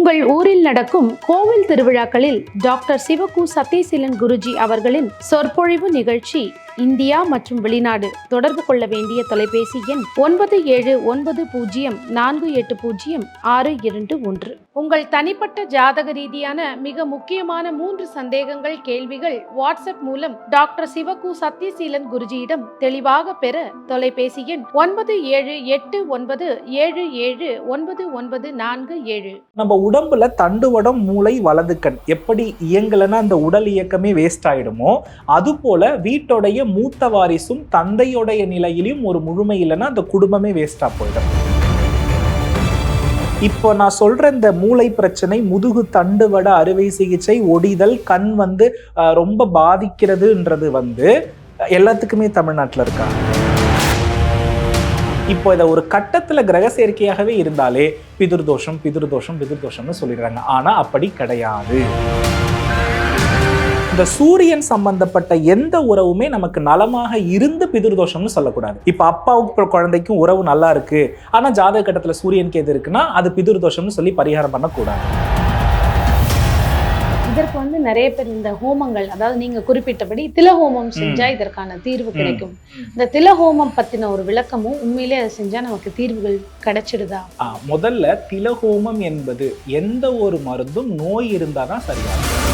உங்கள் ஊரில் நடக்கும் கோவில் திருவிழாக்களில் டாக்டர் சிவகு சத்யசீலன் குருஜி அவர்களின் சொற்பொழிவு நிகழ்ச்சி இந்தியா மற்றும் வெளிநாடு தொடர்பு கொள்ள வேண்டிய தொலைபேசி எண் ஒன்பது ஏழு ஒன்பது பூஜ்ஜியம் நான்கு எட்டு பூஜ்ஜியம் ஆறு இரண்டு ஒன்று. உங்கள் தனிப்பட்ட ஜாதக ரீதியான மிக முக்கியமான மூன்று சந்தேகங்கள் கேள்விகள் வாட்ஸ்அப் மூலம் டாக்டர் சிவகு சத்யசீலன் குருஜியிடம் தெளிவாக பெற தொலைபேசி எண் ஒன்பது ஏழு எட்டு ஒன்பது ஏழு ஏழு ஒன்பது ஒன்பது நான்கு ஏழு. நம்ம உடம்புல தண்டுவடம் மூளை வலது கண் எப்படி இயங்கலன்னா அந்த உடல் இயக்கமே வேஸ்ட் ஆயிடுமோ? அது போல வீட்டோடைய மூத்த வாரிசும் தந்தையோடைய நிலையிலும் ஒரு முழுமை இல்லைன்னா அந்த குடும்பமே வேஸ்டா போயிடும். இப்போ நான் சொல்ற இந்த மூளை பிரச்சனை முதுகு தண்டுவட அறுவை சிகிச்சை ஒடிதல் கண் வந்து ரொம்ப பாதிக்கிறதுன்றது வந்து எல்லாத்துக்குமே தமிழ்நாட்டில் இருக்கா? இப்போ இதை ஒரு கட்டத்தில் கிரக சேர்க்கையாகவே இருந்தாலே பிதுர்தோஷம் பிதுர்தோஷம் பிதுர்தோஷம்னு சொல்லிடுறாங்க. ஆனா அப்படி கிடையாது. இந்த சூரியன் சம்பந்தப்பட்ட எந்த உறவுமே நமக்கு நலமாக இருந்து பிதுர்தோஷம்னு சொல்லக்கூடாது. இப்ப அப்பாவுக்கும் குழந்தைக்கும் உறவு நல்லா இருக்கு. ஆனா ஜாதக கட்டத்துல சூரியனுக்கு எது இருக்குன்னா அது பிதுர்தோஷம்னு சொல்லி பரிகாரம் பண்ணக்கூடாது. இதற்கு வந்து நிறைய பேர் இந்த ஹோமங்கள் அதாவது நீங்க குறிப்பிட்டபடி தில ஹோமம் செஞ்சா இதற்கான தீர்வு கிடைக்கும். இந்த தில ஹோமம் பத்தின ஒரு விளக்கமும் உண்மையிலே அதை செஞ்சா நமக்கு தீர்வுகள் கிடைச்சிடுதா? முதல்ல திலஹோமம் என்பது எந்த ஒரு மருந்தும் நோய் இருந்தாதான் சரியாகும்.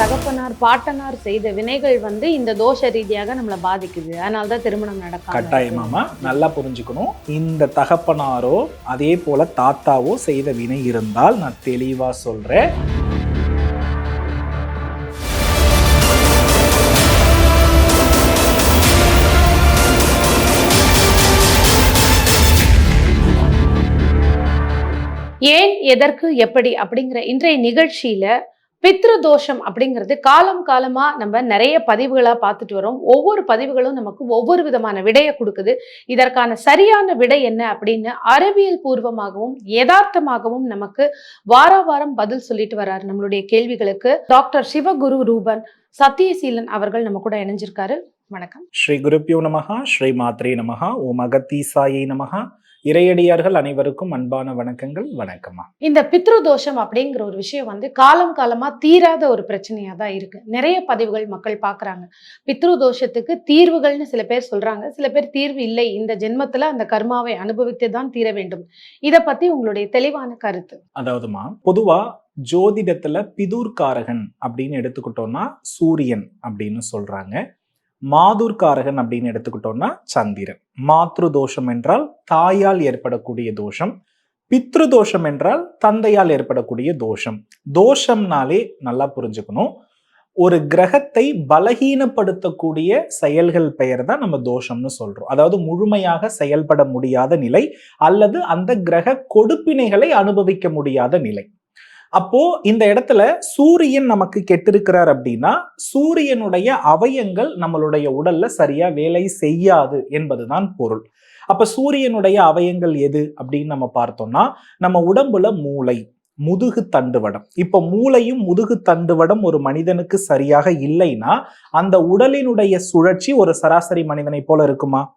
தகப்பனார் பாட்டனார் செய்த வினைகள் வந்து இந்த தோஷ ரீதியாக நம்மளை பாதிக்குது. அதனால தான் திருமணம் நடக்காம கட்டாயமாமா நல்லா புரிஞ்சுக்கணும். இந்த தகப்பனாரோ அதே போல தாத்தாவோ செய்த வினை இருந்தால் நான் தெளிவா சொல்றேன். ஏன் எதற்கு எப்படி அப்படிங்கிற இன்றைய நிகழ்ச்சியில பித்ரு தோஷம் அப்படிங்கிறது காலம் காலமாக நம்ம நிறைய பதிவுகளாக பார்த்துட்டு வரோம். ஒவ்வொரு பதிவுகளும் நமக்கு ஒவ்வொரு விதமான விடையை கொடுக்குது. இதற்கான சரியான விடை என்ன அப்படின்னு அறிவியல் பூர்வமாகவும் யதார்த்தமாகவும் நமக்கு வார வாரம் பதில் சொல்லிட்டு வர்றாரு நம்மளுடைய கேள்விகளுக்கு டாக்டர் சிவகுரு ரூபன் சத்தியசீலன் அவர்கள் நம்ம கூட இணைஞ்சிருக்காரு. வணக்கம். ஸ்ரீ குருப்பியோ நமகா ஸ்ரீ மாத்ரே நமகா ஓம் அகத்தீசாயை நமகா இறையடியார்கள் அனைவருக்கும் அன்பான வணக்கங்கள் வணக்கம்மா. இந்த பித்ரு தோஷம் அப்படிங்கிற ஒரு விஷயம் வந்து காலம் காலமா தீராத ஒரு பிரச்சனையா தான் இருக்கு. நிறைய பதிவுகள் மக்கள் பாக்குறாங்க பித்ரு தோஷத்துக்கு தீர்வுகள்னு சில பேர் சொல்றாங்க. சில பேர் தீர்வு இல்லை. இந்த ஜென்மத்துல அந்த கர்மாவை அனுபவித்து தான் தீர வேண்டும். இத பத்தி உங்களுடைய தெளிவான கருத்து. அதாவதுமா பொதுவா ஜோதிடத்துல பிதூர்காரகன் அப்படின்னு எடுத்துக்கிட்டோம்னா சூரியன் அப்படின்னு சொல்றாங்க. மாதுர்காரகன் அப்படின்னு எடுத்துக்கிட்டோம்னா சந்திரன். மாத்ரு தோஷம் என்றால் தாயால் ஏற்படக்கூடிய தோஷம். பித்ரு தோஷம் என்றால் தந்தையால் ஏற்படக்கூடிய தோஷம். தோஷம்னாலே நல்லா புரிஞ்சுக்கணும். ஒரு கிரகத்தை பலகீனப்படுத்தக்கூடிய செயல்கள் பெயர் தான் நம்ம தோஷம்னு சொல்றோம். அதாவது முழுமையாக செயல்பட முடியாத நிலை அல்லது அந்த கிரக கொடுப்பினைகளை அனுபவிக்க முடியாத நிலை. அப்போ இந்த இடத்துல சூரியன் நமக்கு கெட்டிருக்கிறார் அப்படின்னா சூரியனுடைய அவயங்கள் நம்மளுடைய உடல்ல சரியா வேலை செய்யாது என்பதுதான் பொருள். அப்ப சூரியனுடைய அவயங்கள் எது அப்படின்னு நம்ம பார்த்தோம்னா நம்ம உடம்புல மூளை. முதுகு தண்டுவடம். இப்ப மூளையும் முதுகு தண்டுவடம் ஒரு மனிதனுக்கு சரியாக இல்லைன்னா அந்த உடலினுடைய சுழற்சி ஒரு சராசரி மனிதனை போல இருக்குமா?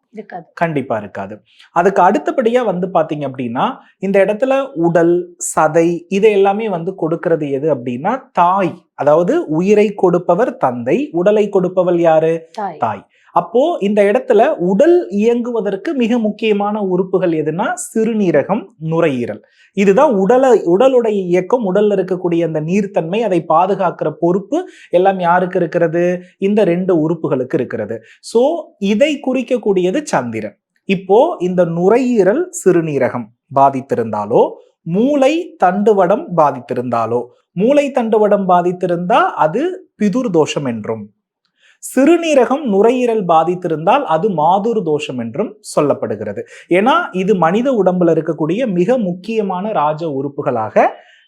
கண்டிப்பா இருக்காது. அதுக்கு அடுத்தபடியா வந்து பாத்தீங்க அப்படின்னா இந்த இடத்துல உடல் சதை இதை எல்லாமே வந்து கொடுக்கிறது எது அப்படின்னா தாய். அதாவது உயிரை கொடுப்பவர் தந்தை உடலை கொடுப்பவள் யாரு? தாய். தாய். அப்போ இந்த இடத்துல உடல் இயங்குவதற்கு மிக முக்கியமான உறுப்புகள் எதுனா சிறுநீரகம் நுரையீரல். இதுதான் உடலை உடலுடைய இயக்கம் உடல்ல இருக்கக்கூடிய அந்த நீர்த்தன்மை அதை பாதுகாக்கிற பொறுப்பு எல்லாம் யாருக்கு இருக்கிறது? இந்த ரெண்டு உறுப்புகளுக்கு இருக்கிறது. சோ இதை குறிக்கக்கூடியது சந்திரன். இப்போ இந்த நுரையீரல் சிறுநீரகம் பாதித்திருந்தாலோ மூளை தண்டுவடம் பாதித்திருந்தாலோ மூளை தண்டுவடம் பாதித்திருந்தா அது பிதுர் தோஷம் என்றும் சிறுநீரகம் நுரையீரல் பாதித்திருந்தால் அது மாதுர் தோஷம் என்றும் சொல்லப்படுகிறது. ஏன்னா இது மனித உடம்புல இருக்கக்கூடிய மிக முக்கியமான ராஜ உறுப்புகளாக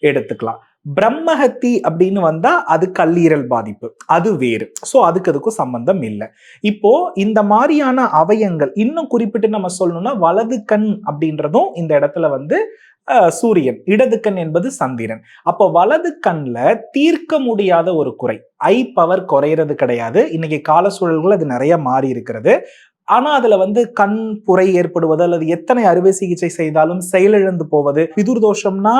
எடுத்துக்கலாம். பிரம்மஹத்தி அப்படின்னு வந்தா அது கல்லீரல் பாதிப்பு அது வேறு. ஸோ அதுக்கு அதுக்கும் சம்பந்தம் இல்லை. இப்போ இந்த மாதிரியான அவயங்கள் இன்னும் குறிப்பிட்டு நம்ம சொல்லணும்னா வலது கண் அப்படின்றதும் இந்த இடத்துல வந்து சூரியன். இடது கண் என்பது சந்திரன். அப்போ வலது கண்ல தீர்க்க முடியாத ஒரு குறை. ஐ பவர் குறையிறது கிடையாது. இன்னைக்கு கால சூழல்கள் அது நிறைய மாறி இருக்கிறது ஆனா அதுல வந்து கண் புரை ஏற்படுவது அல்லது எத்தனை அறுவை சிகிச்சை செய்தாலும் செயலிழந்து போவது பிதுர் தோஷம்னா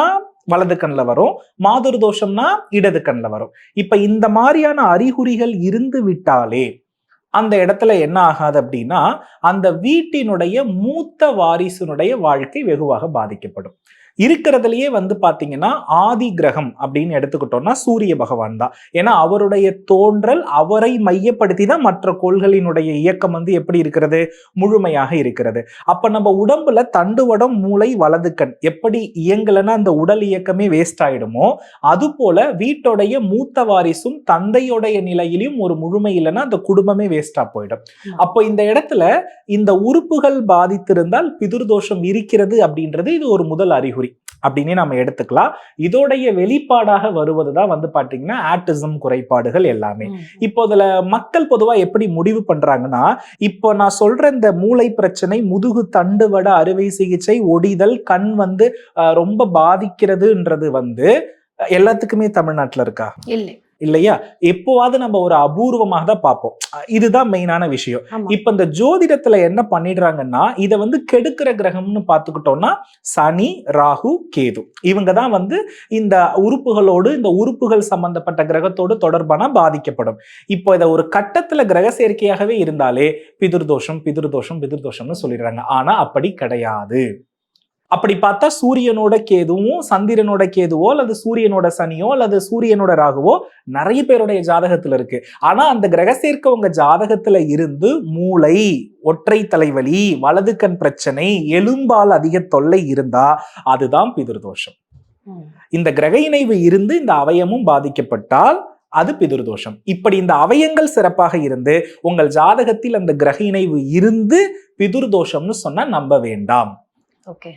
வலது கண்ணில் வரும். மாதுர் தோஷம்னா இடது கண்ணில் வரும். இப்ப இந்த மாதிரியான அறிகுறிகள் இருந்து விட்டாலே அந்த இடத்துல என்ன ஆகாது அப்படின்னா அந்த வீட்டினுடைய மூத்த வாரிசுனுடைய வாழ்க்கை வெகுவாக பாதிக்கப்படும். இருக்கிறதுலயே வந்து பாத்தீங்கன்னா ஆதி கிரகம் அப்படின்னு எடுத்துக்கிட்டோம்னா சூரிய பகவான் தான். ஏன்னா அவருடைய தோன்றல் அவரை மையப்படுத்தி தான் மற்ற கோள்களினுடைய இயக்கம் வந்து எப்படி இருக்கிறது? முழுமையாக இருக்கிறது. அப்ப நம்ம உடம்புல தண்டுவடம் மூளை வலது கண் எப்படி இயங்கலைன்னா அந்த உடல் இயக்கமே வேஸ்ட் ஆயிடுமோ? அது போல வீட்டுடைய மூத்த வாரிசும் தந்தையுடைய நிலையிலும் ஒரு முழுமை இல்லைன்னா அந்த குடும்பமே வேஸ்டா போயிடும். அப்போ இந்த இடத்துல இந்த உறுப்புகள் பாதித்திருந்தால் பிதுர்தோஷம் இருக்கிறது அப்படின்றது இது ஒரு முதல் அறிகுறி. அப்படின்னே நம்ம எடுத்துக்கலாம். இதோடைய வெளிப்பாடாக வருவது தான் வந்து பாத்தீங்கன்னா ஆட்டிசம் குறைபாடுகள் எல்லாமே. இப்போ இதுல மக்கள் பொதுவா எப்படி முடிவு பண்றாங்கன்னா இப்போ நான் சொல்ற இந்த மூளை பிரச்சனை முதுகு தண்டுவட அறுவை சிகிச்சை ஒடிதல் கண் வந்து ரொம்ப பாதிக்கிறதுன்றது வந்து எல்லாத்துக்குமே தமிழ்நாட்டுல இருக்கா? இல்லை. இல்லையா? எப்போவாவது நம்ம ஒரு அபூர்வமாக தான் பார்ப்போம். இதுதான் மெயினான விஷயம். இப்ப இந்த ஜோதிடத்துல என்ன பண்ணிடுறாங்கன்னா இதை வந்து கெடுக்கிற கிரகம்னு பார்த்துக்கிட்டோம்னா சனி ராகு கேது. இவங்க தான் வந்து இந்த உறுப்புகளோடு இந்த உறுப்புகள் சம்பந்தப்பட்ட கிரகத்தோடு தொடர்பான பாதிக்கப்படும். இப்போ இதை ஒரு கட்டத்துல கிரக சேர்க்கையாகவே இருந்தாலே பிதுர்தோஷம் பிதுர்தோஷம் பிதுர்தோஷம்னு சொல்லிடுறாங்க. ஆனா அப்படி கிடையாது. அப்படி பார்த்தா சூரியனோட கேதுவும் சந்திரனோட கேதுவோ அல்லது சூரியனோட சனியோ அல்லது சூரியனோட ராகுவோ நிறைய பேருடைய ஜாதகத்துல இருக்கு. ஆனா அந்த கிரக சேர்க்கை உங்க ஜாதகத்துல இருந்து மூளை ஒற்றை தலைவலி வலது கண் பிரச்சனை எலும்பால் அதிக தொல்லை இருந்தா அதுதான் பிதுர்தோஷம். இந்த கிரக இணைவு இருந்து இந்த அவயமும் பாதிக்கப்பட்டால் அது பிதுர்தோஷம். இப்படி இந்த அவயங்கள் சிறப்பாக இருந்து உங்கள் ஜாதகத்தில் அந்த கிரக இணைவு இருந்து பிதுர்தோஷம்னு சொன்னா நம்ப வேண்டாம். ஓகே.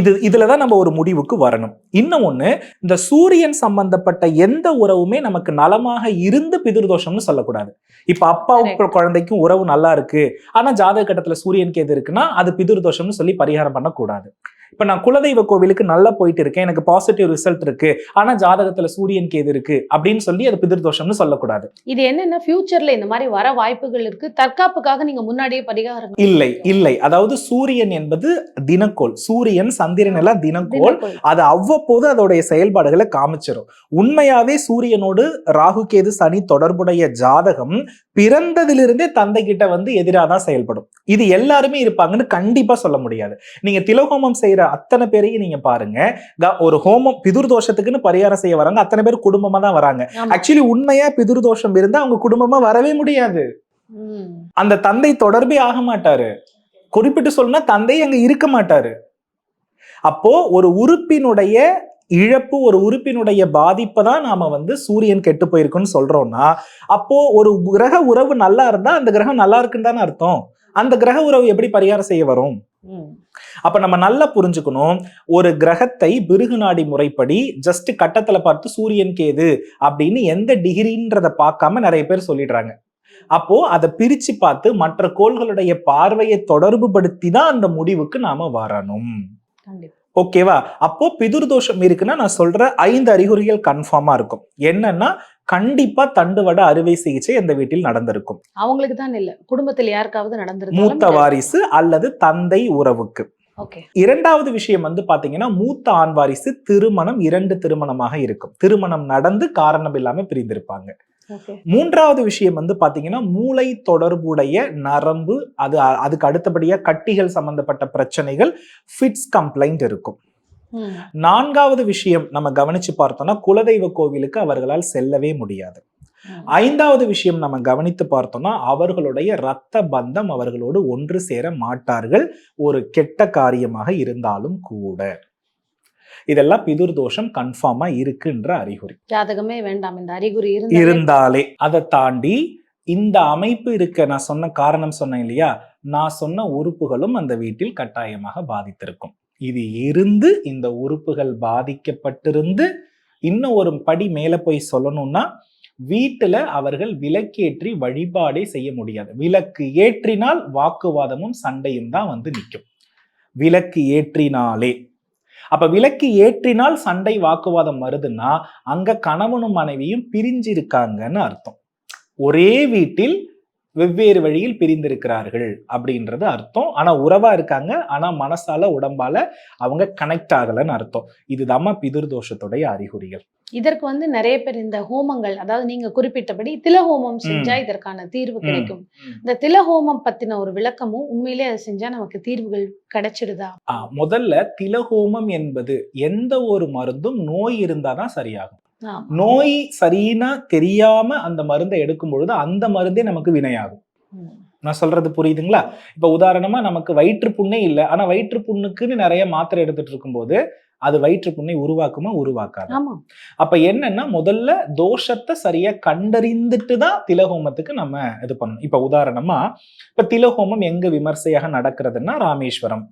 இது இதுலதான் நம்ம ஒரு முடிவுக்கு வரணும். இன்னும் ஒண்ணு இந்த சூரியன் சம்பந்தப்பட்ட எந்த உறவுமே நமக்கு நலமாக இருந்து பிதுர்தோஷம்னு சொல்லக்கூடாது. இப்ப அப்பாவுக்கும் குழந்தைக்கும் உறவு நல்லா இருக்கு. ஆனா ஜாதக கட்டத்துல சூரியனுக்கு எது இருக்குன்னா அது பிதுர்தோஷம்னு சொல்லி பரிகாரம் பண்ணக்கூடாது. இப்ப நான் குலதெய்வ கோவிலுக்கு நல்லா போயிட்டு இருக்கேன். எனக்கு பாசிட்டிவ் ரிசல்ட் இருக்கு. ஆனா ஜாதகத்துல சூரியனுக்கு எது இருக்கு அப்படின்னு சொல்லி அது பிதுர்தோஷம்னு சொல்லக்கூடாது. இது என்னன்னா ஃபியூச்சர்ல இந்த மாதிரி வர வாய்ப்புகள் இருக்கு? தற்காப்புக்காக நீங்க முன்னாடியே பரிகாரம் இல்லை இல்லை. அதாவது சூரியன் என்பது தினக்கோள். சூரியன் சந்திரன் எல்லாம் தினக்கோள். அது அவ்வப்போது அதோடைய செயல்பாடுகளை காமிச்சிரும். உண்மையாவே சூரியனோடு ராகு கேது சனி தொடர்புடைய ஜாதகம் பிறந்ததிலிருந்தே தந்தை கிட்ட வந்து எதிராக தான் செயல்படும். இது எல்லாருமே இருப்பாங்கன்னு கண்டிப்பா சொல்ல முடியாது. நீங்க திலஹோமம் செய்யற அத்தனை பேரையும் நீங்க பாருங்க. ஒரு ஹோமம் பிதுர் தோஷத்துக்குன்னு பரிகாரம் செய்ய வராங்க. அத்தனை பேர் குடும்பமா தான் வராங்க. ஆக்சுவலி உண்மையா பிதுர் தோஷம் இருந்தா அவங்க குடும்பமா வரவே முடியாது. அந்த தந்தை தொடர்பே ஆக மாட்டாரு. குறிப்பிட்டு சொல்லணும்னா தந்தை அங்க இருக்க மாட்டாரு. அப்போ ஒரு உறுப்பினுடைய இழப்பு ஒரு உறுப்பினுடைய பாதிப்பை தான் நாம வந்து சூரியன் கெட்டு போயிருக்குன்னு சொல்றோம்னா அப்போ ஒரு கிரக உறவு நல்லா இருந்தா அந்த கிரகம் நல்லா இருக்குன்னு தானே அர்த்தம். அந்த கிரக உறவு எப்படி பரிகாரம் செய்ய வரும். அப்ப நம்ம நல்லா புரிஞ்சுக்கணும் ஒரு கிரகத்தை பிருகு நாடி முறைப்படி ஜஸ்ட் கட்டத்துல பார்த்து சூரியன் கேது அப்படின்னு எந்த டிகிரின்றத பார்க்காம நிறைய பேர் சொல்லிடுறாங்க. அப்போ அதை பிரிச்சு பார்த்து மற்ற கோள்களுடைய பார்வையை தொடர்பு படுத்தி தான் அந்த முடிவுக்கு நாம வரணும். ஓகேவா அப்போ பிதுர்தோஷம் இருக்குன்னா நான் சொல்ற ஐந்து அறிகுறிகள் கன்ஃபார்மா இருக்கும். என்னன்னா கண்டிப்பா தண்டுவட அறுவை சிகிச்சை அந்த வீட்டில் நடந்திருக்கும். அவங்களுக்கு தான் இல்ல. குடும்பத்தில் யாருக்காவது நடந்திருந்தாலும் மூத்த வாரிசு அல்லது தந்தை உறவுக்கு. ஓகே இரண்டாவது விஷயம் வந்து பாத்தீங்கன்னா மூத்த ஆண் வாரிசு திருமணம் இரண்டு திருமணமாக இருக்கும். திருமணம் நடந்து காரணம் இல்லாம பிரிந்திருப்பாங்க. மூன்றாவது விஷயம் வந்து பாத்தீங்கன்னா மூளை தொடர்புடைய நரம்பு அது அதுக்கு அடுத்தபடியா கட்டிகள் சம்பந்தப்பட்ட பிரச்சனைகள் ஃபிட்ஸ் கம்ப்ளைண்ட் இருக்கும். நான்காவது விஷயம் நம்ம கவனிச்சு பார்த்தோம்னா குலதெய்வ கோவிலுக்கு அவர்களால் செல்லவே முடியாது. ஐந்தாவது விஷயம் நம்ம கவனித்து பார்த்தோம்னா அவர்களுடைய இரத்த பந்தம் அவர்களோடு ஒன்று சேர மாட்டார்கள். ஒரு கெட்ட காரியமாக இருந்தாலும் கூட. இதெல்லாம் பிதுர் தோஷம் கன்ஃபார்மா இருக்குன்ற அறிகுறி. ஜாதகமே வேண்டாம் இந்த அறிகுறி இருந்தாலே. அதை தாண்டி இந்த அமைப்பு இருக்க நான் சொன்ன காரணம் சொன்னேன் இல்லையா? நான் சொன்ன உறுப்புகளும் அந்த வீட்டில் கட்டாயமாக பாதித்திருக்கும். இது இருந்து இந்த உறுப்புகள் பாதிக்கப்பட்டிருந்து இன்னும் ஒரு படி மேல போய் சொல்லணும்னா வீட்டுல அவர்கள் விளக்கேற்றி வழிபாடே செய்ய முடியாது. விளக்கு ஏற்றினால் வாக்குவாதமும் சண்டையும் தான் வந்து நிற்கும். விளக்கு ஏற்றினாலே அப்ப விலக்கு ஏற்றினால் சண்டை வாக்குவாதம் வருதுன்னா அங்க கணவனும் மனைவியும் பிரிஞ்சிருக்காங்கன்னு அர்த்தம். ஒரே வீட்டில் வெவ்வேறு வழியில் பிரிந்திருக்கிறார்கள் அப்படின்றது அர்த்தம். ஆனா உறவா இருக்காங்க. ஆனா மனசால உடம்பால அவங்க கனெக்ட் ஆகலைன்னு அர்த்தம். இதுதாம்மா பிதிர்தோஷத்துடைய அறிகுறிகள். இதற்கு வந்து நிறைய பேர் இந்த ஹோமங்கள் அதாவது நீங்க குறிப்பிட்டபடி தில ஹோமம் செஞ்சா. இதற்கான தீர்வு. கிடைக்கும். இந்த தில ஹோமம் பத்தின ஒரு விளக்கமும் உண்மையிலே அதை செஞ்சா நமக்கு தீர்வுகள் கிடைச்சிடுதா முதல்ல திலஹோமம் என்பது எந்த ஒரு மருந்தும் நோய் இருந்தாதான் சரியாகும். நோய் சரின்னா தெரியாம அந்த மருந்தை எடுக்கும் பொழுது அந்த மருந்தே நமக்கு வினையாகும். நான் சொல்றது புரியுதுங்களா இப்ப உதாரணமா நமக்கு வயிற்று புண்ணே இல்லை ஆனா வயிற்று புண்ணுக்குன்னு நிறைய மாத்திரை எடுத்துட்டு இருக்கும்போது அது வயிற்று புண்ணை உருவாக்குமா உருவாக்காது. அப்ப என்னன்னா முதல்ல தோஷத்தை சரியா கண்டறிந்துட்டு தான் திலஹோமத்துக்கு நம்ம இது பண்ணணும். இப்ப உதாரணமா இப்ப திலஹோமம் எங்க விமர்சையாக நடக்கிறதுன்னா ராமேஸ்வரம்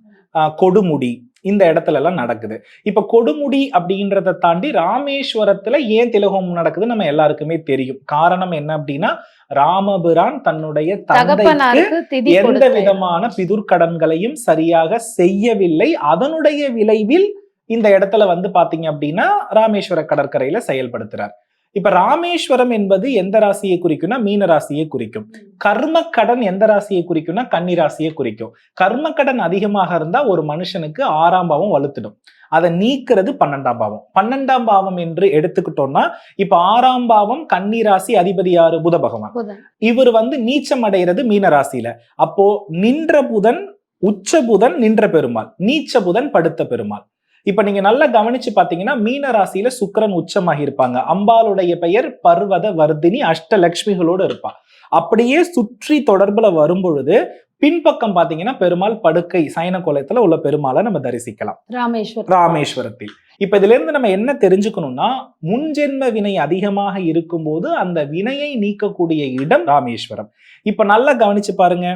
கொடுமுடி இந்த இடத்துல எல்லாம் நடக்குது. இப்ப கொடுமுடி அப்படின்றத தாண்டி ராமேஸ்வரத்துல ஏன் திலஹோமம் நடக்குது நம்ம எல்லாருக்குமே தெரியும். காரணம் என்ன அப்படின்னா ராமபிரான் தன்னுடைய தந்தைக்கு எந்த. விதமான பிதுர்க்கடன்களையும் சரியாக செய்யவில்லை. அதனுடைய விளைவில் இந்த இடத்துல வந்து பாத்தீங்க அப்படின்னா ராமேஸ்வர கடற்கரையில செயல்படுத்துறார். இப்ப ராமேஸ்வரம் என்பது எந்த ராசியை குறிக்கும்னா மீன ராசியை குறிக்கும். கர்மக்கடன் எந்த ராசியை குறிக்கும்னா கன்னி ராசியை குறிக்கும். கர்மக்கடன் அதிகமாக இருந்தா ஒரு மனுஷனுக்கு ஆறாம் பாவம் வலுத்துடும். அதை நீக்கிறது பன்னெண்டாம் பாவம். பன்னெண்டாம் பாவம் என்று எடுத்துக்கிட்டோம்னா இப்ப ஆறாம் பாவம் கன்னி ராசி அதிபதி யாரு? புத பகவான். இவர் வந்து நீச்சம் அடைகிறது மீன ராசியில. அப்போ நின்ற புதன் உச்ச புதன் நின்ற பெருமாள். நீச்ச புதன் படுத்த பெருமாள். இப்ப நீங்க நல்லா கவனிச்சு பாத்தீங்கன்னா மீன ராசியில சுக்கிரன் உச்சமாகி இருப்பாங்க. அம்பாளுடைய பெயர் பர்வத வர்தினி அஷ்டலக்ஷ்மிகளோடு இருப்பா அப்படியே சுற்றி தொடர்புல வரும் பொழுது பின்பக்கம் பாத்தீங்கன்னா பெருமாள் படுக்கை சயன கோலத்துல உள்ள பெருமாளை நம்ம தரிசிக்கலாம். ராமேஸ்வரம் ராமேஸ்வரத்தில். இப்ப இதுல இருந்து நம்ம என்ன தெரிஞ்சுக்கணும்னா முன்ஜென்ம வினை அதிகமாக இருக்கும்போது அந்த வினையை நீக்கக்கூடிய இடம் ராமேஸ்வரம். இப்ப நல்லா கவனிச்சு பாருங்க.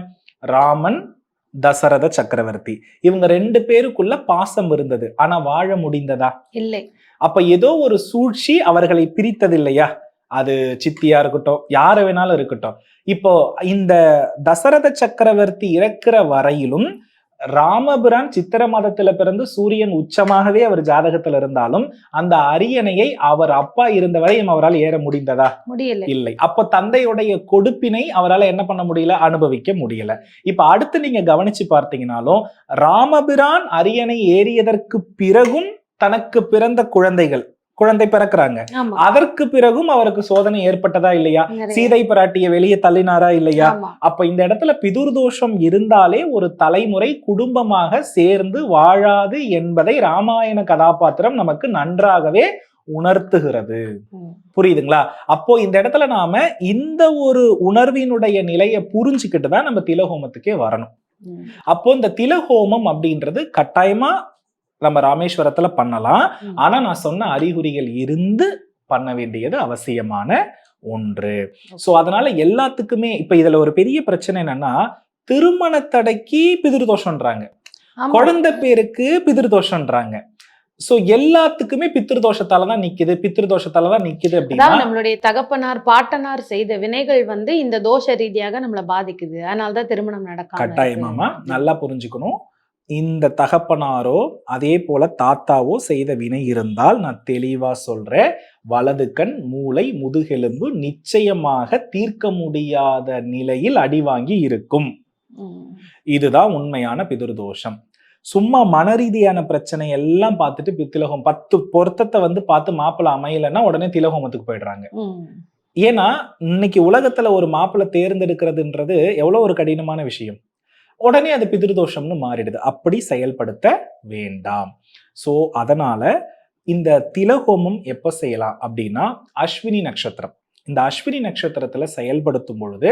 ராமன் தசரத சக்கரவர்த்தி. இவங்க ரெண்டு பேருக்குள்ள பாசம் இருந்தது. ஆனா வாழ முடிந்ததா? இல்லை. அப்ப ஏதோ ஒரு சூழ்ச்சி அவர்களை பிரித்தது இல்லையா அது சித்தியா இருக்கட்டும் யார வேணாலும் இருக்கட்டும். இப்போ இந்த தசரத சக்கரவர்த்தி இறக்குற வரையிலும் ராமபிரான் சித்திர மாதத்துல பிறந்து சூரியன் உச்சமாகவே அவர் ஜாதகத்துல இருந்தாலும் அந்த அரியணையை அவர் அப்பா இருந்த வரையும் அவரால் ஏற முடிந்ததா? முடியலை. இல்லை. அப்போ தந்தையுடைய கொடுப்பினை அவரால் என்ன பண்ண முடியல? அனுபவிக்க முடியல. இப்ப அடுத்து நீங்க கவனிச்சு பார்த்தீங்கன்னாலும் ராமபிரான் அரியணை ஏறியதற்கு பிறகும் தனக்கு பிறந்த குழந்தைகள் குழந்தை பிறக்கிறாங்க. அதற்கு பிறகும் அவருக்கு சோதனை ஏற்பட்டதா இல்லையா. சீதை பிராட்டிய வெளியே தள்ளினாரா இல்லையா? அப்ப இந்த இடத்துல பிதுர் தோஷம் இருந்தாலே ஒரு தலைமுறை குடும்பமாக சேர்ந்து வாழாது என்பதை ராமாயண கதாபாத்திரம் நமக்கு நன்றாகவே உணர்த்துகிறது. புரியுதுங்களா? அப்போ இந்த இடத்துல நாம இந்த ஒரு உணர்வினுடைய நிலையை புரிஞ்சுக்கிட்டு தான் நம்ம திலஹோமத்துக்கே வரணும். அப்போ இந்த திலஹோமம் அப்படின்றது கட்டாயமா நம்ம ராமேஸ்வரத்துல பண்ணலாம். ஆனா நான் சொன்ன அறிகுறிகள் இருந்து பண்ண வேண்டியது அவசியமான ஒன்று. சோ அதனால எல்லாத்துக்குமே இப்ப இதுல ஒரு பெரிய பிரச்சனை என்னன்னா திருமண தடைக்கு பிதிர்தோஷம்ன்றாங்க. குழந்தை பேருக்கு பிதிர்தோஷம்ன்றாங்க சோ எல்லாத்துக்குமே பித்திருதோஷத்தால தான் நிக்குது பித்திருதோஷத்தால தான் நிக்குது அப்படின்னா நம்மளுடைய தகப்பனார் பாட்டனார் செய்த வினைகள் வந்து இந்த தோஷ ரீதியாக நம்மள பாதிக்குது. அதனாலதான் திருமணம் நடக்காம. கட்டாயமாமா நல்லா புரிஞ்சுக்கணும். இந்த தகப்பனாரோ அதே போல தாத்தாவோ செய்த வினை இருந்தால் நான் தெளிவா சொல்றேன். வலது கண் மூளை முதுகெலும்பு நிச்சயமாக தீர்க்க முடியாத நிலையில் அடி வாங்கி இருக்கும். இதுதான் உண்மையான பிதுர்தோஷம். சும்மா மனரீதியான பிரச்சனை எல்லாம் பார்த்துட்டு திலகம் பத்து பொருத்தத்தை வந்து பார்த்து மாப்பிள்ளை அமையலைன்னா உடனே திலகோமத்துக்கு போயிடுறாங்க. ஏன்னா இன்னைக்கு உலகத்துல ஒரு மாப்பிள்ளை தேர்ந்தெடுக்கிறதுன்றது எவ்வளவு ஒரு கடினமான விஷயம். உடனே அது பிதிர்தோஷம்னு மாறிடுது. அப்படி செயல்படுத்த வேண்டாம். ஸோ அதனால இந்த திலஹோமம் எப்போ செய்யலாம் அப்படின்னா அஸ்வினி நட்சத்திரம். இந்த அஸ்வினி நட்சத்திரத்துல செயல்படுத்தும் பொழுது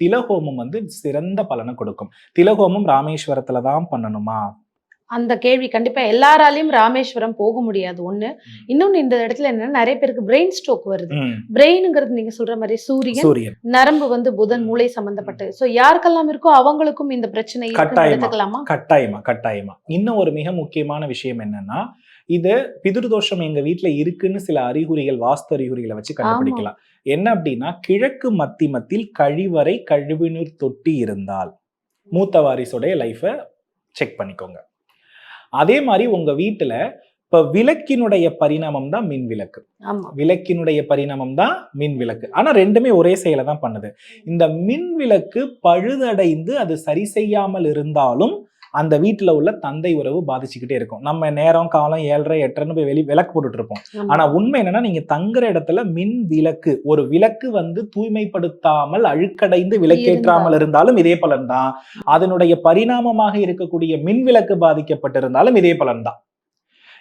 திலஹோமம் வந்து சிறந்த பலனை கொடுக்கும். திலஹோமம் ராமேஸ்வரத்துல தான் பண்ணணுமா? அந்த கேள்வி கண்டிப்பா எல்லாராலையும் ராமேஸ்வரம் போக முடியாது. ஒண்ணு. இன்னொன்னு இந்த இடத்துல என்னன்னா நிறைய பேருக்கு பிரெயின் ஸ்ட்ரோக் வருது. பிரெயினுங்கிறது நீங்க சொல்ற மாதிரி சூரியன் நரம்பு வந்து புதன் மூளை சம்பந்தப்பட்டது. சோ யாருக்கெல்லாம் இருக்கோ அவங்களுக்கும் இந்த பிரச்சனை கட்டாயமா. கட்டாயமா கட்டாயமா. இன்னும் ஒரு மிக முக்கியமான விஷயம் என்னன்னா இது பிதிர்தோஷம் எங்க வீட்ல இருக்குன்னு சில அறிகுறிகள் வாஸ்து அறிகுறிகளை வச்சு கண்டுபிடிக்கலாம். என்ன அப்படின்னா கிழக்கு மத்தி மத்தில் கழிவறை கழிவுநீர் தொட்டி இருந்தால் மூத்த வாரிசுடைய லைஃபை செக் பண்ணிக்கோங்க. அதே மாதிரி உங்க வீட்டுல இப்ப விளக்கினுடைய பரிணாமம் தான் மின் விளக்கு. விளக்கினுடைய பரிணாமம் தான் மின் விளக்கு. ஆனா ரெண்டுமே ஒரே செயலை தான் பண்ணுது. இந்த மின் விளக்கு பழுதடைந்து அது சரி செய்யாமல் இருந்தாலும் அந்த வீட்டுல உள்ள தந்தை உறவு பாதிச்சுக்கிட்டே இருக்கும். நம்ம நேரம் காலம் ஏழரை எட்டரைன்னு போய் வெளி விளக்கு போட்டுட்டு இருப்போம். ஆனா உண்மை என்னன்னா நீங்க தங்குற இடத்துல மின் விளக்கு ஒரு விளக்கு வந்து தூய்மைப்படுத்தாமல் அழுக்கடைந்து விளக்கேற்றாமல் இருந்தாலும். இதே பலன் தான் அதனுடைய பரிணாமமாக இருக்கக்கூடிய மின் விளக்கு பாதிக்கப்பட்டிருந்தாலும் இதே பலன் தான்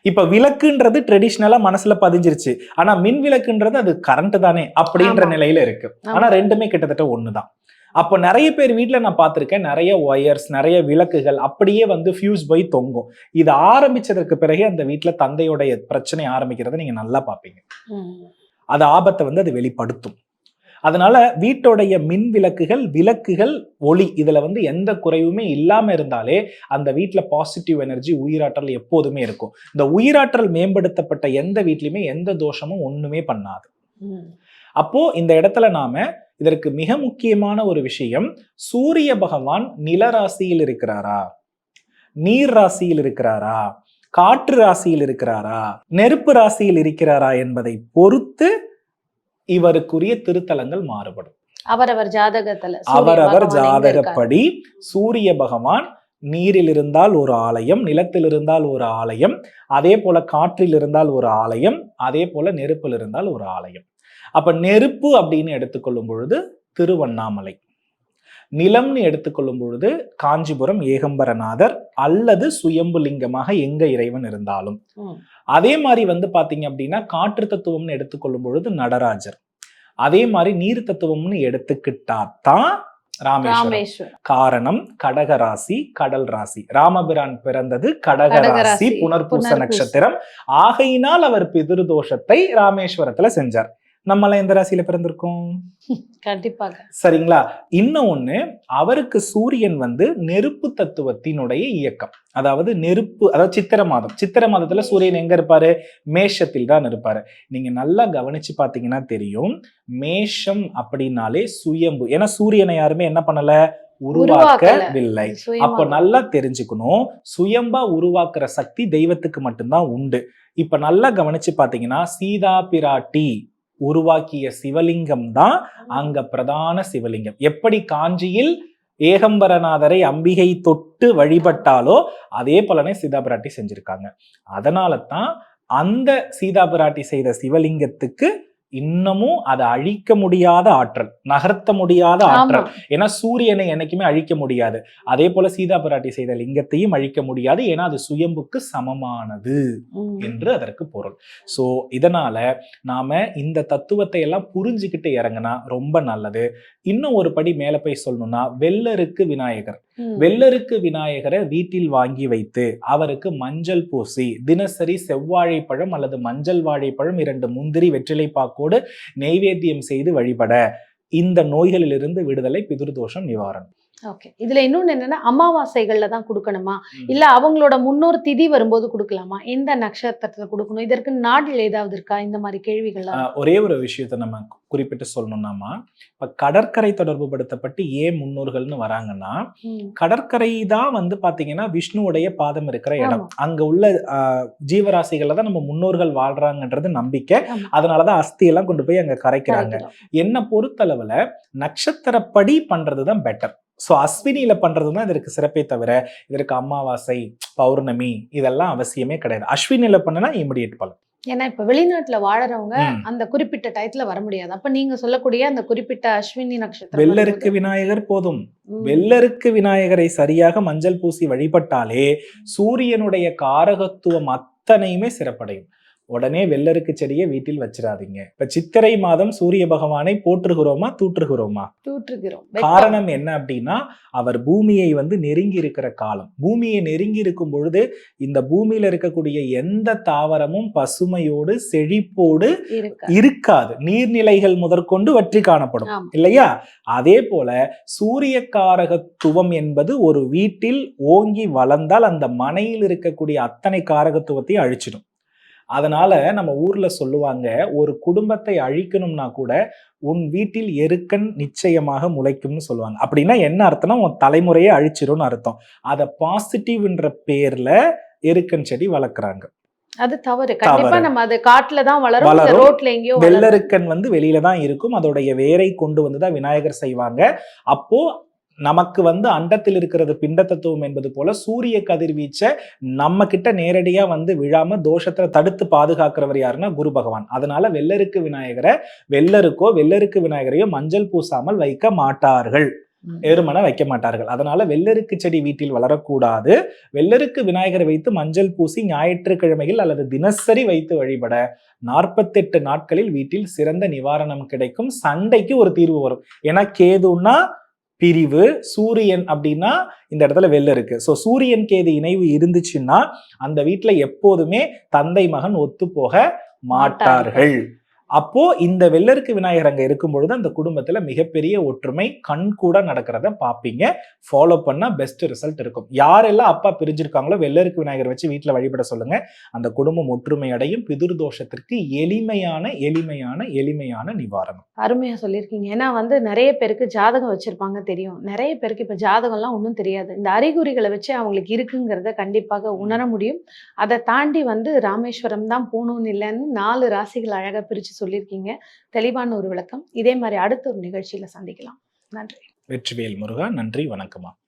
இப்ப விளக்குன்றது ட்ரெடிஷ்னலா மனசுல பதிஞ்சிருச்சு. ஆனா மின் விளக்குன்றது அது கரண்ட் தானே அப்படின்ற. நிலையில இருக்கு. ஆனா ரெண்டுமே கிட்டத்தட்ட ஒண்ணுதான். அப்போ நிறைய பேர் வீட்ல நான் பார்த்திருக்கேன் நிறைய ஒயர்ஸ் நிறைய விளக்குகள் அப்படியே வந்து ஃபியூஸ் போய் தொங்கும். இது ஆரம்பிச்சதற்கு பிறகு அந்த வீட்ல தந்தையுடைய பிரச்சனை ஆரம்பிக்கிறத நீங்க நல்லா பார்ப்பீங்க. அது ஆபத்தை வந்து அது வெளிப்படுத்தும். அதனால வீட்டோடைய மின் விளக்குகள் விளக்குகள் ஒளி இதுல வந்து எந்த குறைவுமே இல்லாம இருந்தாலே அந்த வீட்ல பாசிட்டிவ் எனர்ஜி உயிராற்றல் எப்போதுமே இருக்கும். இந்த உயிராற்றல் மேம்படுத்தப்பட்ட எந்த வீட்லயுமே எந்த தோஷமும் ஒண்ணுமே பண்ணாது. அப்போ இந்த இடத்துல நாம இதற்கு மிக முக்கியமான ஒரு விஷயம் சூரிய பகவான் நில ராசியில் இருக்கிறாரா? நீர் ராசியில் இருக்கிறாரா? காற்று ராசியில் இருக்கிறாரா? நெருப்பு ராசியில் இருக்கிறாரா என்பதை பொறுத்து இவருக்குரிய திருத்தலங்கள் மாறுபடும். அவரவர் ஜாதகத்துல அவரவர்? ஜாதகப்படி சூரிய பகவான் நீரில் இருந்தால் ஒரு ஆலயம் நிலத்தில் இருந்தால் ஒரு ஆலயம் அதே போல காற்றில் இருந்தால் ஒரு ஆலயம் அதே போல நெருப்பில் இருந்தால் ஒரு ஆலயம். அப்ப நெருப்பு அப்படின்னு எடுத்துக்கொள்ளும் பொழுது திருவண்ணாமலை. நிலம்னு எடுத்துக்கொள்ளும் பொழுது காஞ்சிபுரம் ஏகம்பரநாதர் அல்லது சுயம்பு லிங்கமாக எங்க இறைவன் இருந்தாலும். அதே மாதிரி வந்து பாத்தீங்க அப்படின்னா காற்று தத்துவம்னு எடுத்துக்கொள்ளும் பொழுது நடராஜர். அதே மாதிரி நீர் தத்துவம்னு எடுத்துக்கிட்டாதான் ராமேஸ்வரம். ராமேஸ்வரம். காரணம் கடகராசி கடல் ராசி. ராமபிரான் பிறந்தது கடகராசி கடகராசி, புனர்பூச புனர்பூச. நட்சத்திரம். ஆகையினால் அவர் பிதிருதோஷத்தை ராமேஸ்வரத்துல செஞ்சார். நம்மளாம் எந்த ராசியில பிறந்திருக்கோம்? கண்டிப்பாக. சரிங்களா? இன்னும் ஒண்ணு அவருக்கு சூரியன் வந்து நெருப்பு தத்துவத்தினுடைய இயக்கம். அதாவது நெருப்பு அதாவது சித்திர மாதம். சித்திர மாதத்துல சூரியன் எங்க இருப்பாரு? மேஷத்தில் தான் இருப்பாரு. நீங்க நல்லா கவனிச்சு பாத்தீங்கன்னா தெரியும் மேஷம் அப்படின்னாலே சுயம்பு. ஏன்னா சூரியனை யாருமே என்ன பண்ணல? உருவாக்கவில்லை. அப்ப நல்லா தெரிஞ்சுக்கணும் சுயம்பா உருவாக்குற சக்தி தெய்வத்துக்கு மட்டும்தான் உண்டு. இப்ப நல்லா கவனிச்சு பாத்தீங்கன்னா சீதா பிராட்டி உருவாக்கிய சிவலிங்கம் தான் அங்க பிரதான சிவலிங்கம். எப்படி காஞ்சியில் ஏகம்பரநாதரை அம்பிகை தொட்டு வழிபட்டாலோ அதே பலனை சீதா பிராட்டி செஞ்சிருக்காங்க. அதனால தான் அந்த சீதா பிராட்டி செய்த சிவலிங்கத்துக்கு இன்னமும் அதை அழிக்க முடியாத ஆற்றல் நகர்த்த முடியாத ஆற்றல். ஏன்னா சூரியனை என்னைக்குமே அழிக்க முடியாது. அதே போல சீதா பிராட்டி செய்த லிங்கத்தையும் அழிக்க முடியாது. ஏன்னா அது சுயம்புக்கு சமமானது. என்று அதற்கு பொருள். சோ இதனால நாம இந்த தத்துவத்தை எல்லாம் புரிஞ்சுக்கிட்டு இறங்கினா ரொம்ப நல்லது. இன்னும் ஒரு படி மேல போய் சொல்லணும்னா வெள்ளருக்கு விநாயகர். வெள்ளருக்கு விநாயகரை வீட்டில் வாங்கி வைத்து அவருக்கு மஞ்சள் பூசி தினசரி செவ்வாழைப்பழம் அல்லது மஞ்சள் வாழைப்பழம் இரண்டு முந்திரி வெற்றிலைப்பாக்கோடு நெய்வேத்தியம் செய்து வழிபட இந்த நோய்களிலிருந்து விடுதலை பிதுர்தோஷம் நிவாரணம். ஓகே இதுல இன்னொன்னு என்னன்னா அமாவாசைகள்ல தான் கொடுக்கணுமா. இல்ல அவங்களோட முன்னோர் திதி வரும்போது கொடுக்கலாமா எந்த நட்சத்திரத்துல கொடுக்கணும் இதற்கு நாடில் ஏதாவது இருக்கா இந்த மாதிரி கேள்விகள்லாம் ஆஹ் ஒரே ஒரு விஷயத்த நம்ம குறிப்பிட்டு சொல்லணும்னாமா இப்ப கடற்கரை தொடர்பு படுத்தப்பட்டு ஏன் முன்னோர்கள்னு வராங்கன்னா. கடற்கரை தான் வந்து பாத்தீங்கன்னா விஷ்ணுவுடைய பாதம் இருக்கிற இடம். அங்க உள்ள ஜீவராசிகள்ல தான் நம்ம முன்னோர்கள் வாழ்றாங்கன்றது நம்பிக்கை. அதனாலதான் அஸ்தி எல்லாம் கொண்டு போய் அங்க கரைக்கிறாங்க. என்ன பொறுத்தளவுல நட்சத்திரப்படி பண்றதுதான் பெட்டர் ஸோ அஸ்வினியில பண்றது தான் இதற்கு சிறப்பே தவிர இதற்கு அமாவாசை பௌர்ணமி இதெல்லாம் அவசியமே கிடையாது. அஸ்வினியில பண்ணுனா இமிடியேட் பலன். ஏன்னா இப்ப வெளிநாட்டுல வாழறவங்க. அந்த குறிப்பிட்ட டயத்துல வர முடியாது. அப்ப நீங்க சொல்லக்கூடிய அந்த குறிப்பிட்ட அஸ்வினி நட்சத்திரம் வெள்ளருக்கு விநாயகர் போதும். வெள்ளருக்கு விநாயகரை சரியாக மஞ்சள் பூசி வழிபட்டாலே சூரியனுடைய காரகத்துவம் அத்தனையுமே சிறப்படையும். உடனே வெள்ளருக்கு செடியை வீட்டில் வச்சிடாதீங்க இப்ப சித்திரை மாதம் சூரிய பகவானை போற்றுகிறோமா தூற்றுகிறோமா? தூற்றுகிறோம். காரணம் என்ன அப்படின்னா அவர் பூமியை வந்து நெருங்கி இருக்கிற காலம். பூமியை நெருங்கி இருக்கும் பொழுது இந்த பூமியில இருக்கக்கூடிய எந்த தாவரமும் பசுமையோடு செழிப்போடு இருக்கு இருக்காது. நீர்நிலைகள் முதற்கொண்டு வற்றி காணப்படும். இல்லையா? அதே போல சூரிய காரகத்துவம் என்பது ஒரு வீட்டில் ஓங்கி வளர்ந்தால் அந்த மனையில் இருக்கக்கூடிய அத்தனை காரகத்துவத்தையும் அழிச்சிடும். அதனால நம்ம ஊர்ல சொல்லுவாங்க ஒரு குடும்பத்தை அழிக்கணும்னா கூட உன் வீட்டில் எருக்கன் நிச்சயமாக முளைக்கும்னு சொல்லுவாங்க. அப்படின்னா என்ன அர்த்தம்னா உன் தலைமுறையை அழிச்சிரும்னு அர்த்தம். அதை பாசிட்டிவ்ன்ற பேர்ல எருக்கன் செடி வளர்க்குறாங்க. அது தவறு. கண்டிப்பா. நம்ம அது காட்டுல தான் வளரும். ரோட்ல எங்கேயோ. வெள்ளருக்கன் வந்து வெளியில தான் இருக்கும். அதோடைய வேரை கொண்டு வந்து தான் விநாயகர் செய்வாங்க. அப்போ நமக்கு வந்து அண்டத்தில் இருக்கிறது பிண்ட தத்துவம் என்பது போல சூரிய கதிர்வீச்சை நம்ம கிட்ட நேரடியா வந்து விழாம தோஷத்துல தடுத்து பாதுகாக்கிறவர் யாருன்னா குரு பகவான். அதனால வெள்ளருக்கு விநாயகரை வெள்ளருக்கோ வெள்ளருக்கு விநாயகரையோ மஞ்சள் பூசாமல் வைக்க மாட்டார்கள். எருமனை வைக்க மாட்டார்கள். அதனால வெள்ளருக்கு செடி வீட்டில் வளரக்கூடாது. வெள்ளருக்கு விநாயகரை வைத்து மஞ்சள் பூசி ஞாயிற்றுக்கிழமையில் அல்லது தினசரி வைத்து வழிபட நாற்பத்தெட்டு நாட்களில் வீட்டில் சிறந்த நிவாரணம் கிடைக்கும். சண்டைக்கு ஒரு தீர்வு வரும். ஏன்னா கேதுன்னா பிரிவு சூரியன் அப்படின்னா இந்த இடத்துல வெள்ளை இருக்கு. ஸோ சூரியன் கேது இணைவு இருந்துச்சுன்னா அந்த வீட்டில் எப்போதுமே தந்தை மகன் ஒத்து போக மாட்டார்கள். அப்போ இந்த வெள்ளருக்கு விநாயகர் அங்க இருக்கும் பொழுது அந்த குடும்பத்துல மிகப்பெரிய ஒற்றுமை கண் கூட நடக்கிறத பாப்பீங்க. ஃபாலோ பண்ணா பெஸ்ட் ரிசல்ட் இருக்கும். யாரெல்லாம் அப்பா பிரிஞ்சிருக்காங்களோ வெள்ளருக்கு விநாயகர் வச்சு வீட்டுல வழிபட சொல்லுங்க. அந்த குடும்பம் ஒற்றுமை அடையும் பிதுர் தோஷத்திற்கு எளிமையான எளிமையான எளிமையான நிவாரணம். அருமையா சொல்லியிருக்கீங்க. ஏன்னா வந்து நிறைய பேருக்கு ஜாதகம் வச்சிருப்பாங்க தெரியும். நிறைய பேருக்கு இப்ப ஜாதகம்லாம் ஒன்றும் தெரியாது. இந்த அறிகுறிகளை வச்சு அவங்களுக்கு இருக்குங்கிறத கண்டிப்பாக உணர முடியும். அதை தாண்டி வந்து ராமேஸ்வரம் தான் போகணும்னு இல்லைன்னு நாலு ராசிகள் அழகா பிரிச்சு சொல்லியிருக்கீங்க. தெளிவான ஒரு விளக்கம். இதே மாதிரி அடுத்த ஒரு நிகழ்ச்சியில் சந்திக்கலாம். நன்றி. வெற்றிவேல் முருகா நன்றி வணக்கமா.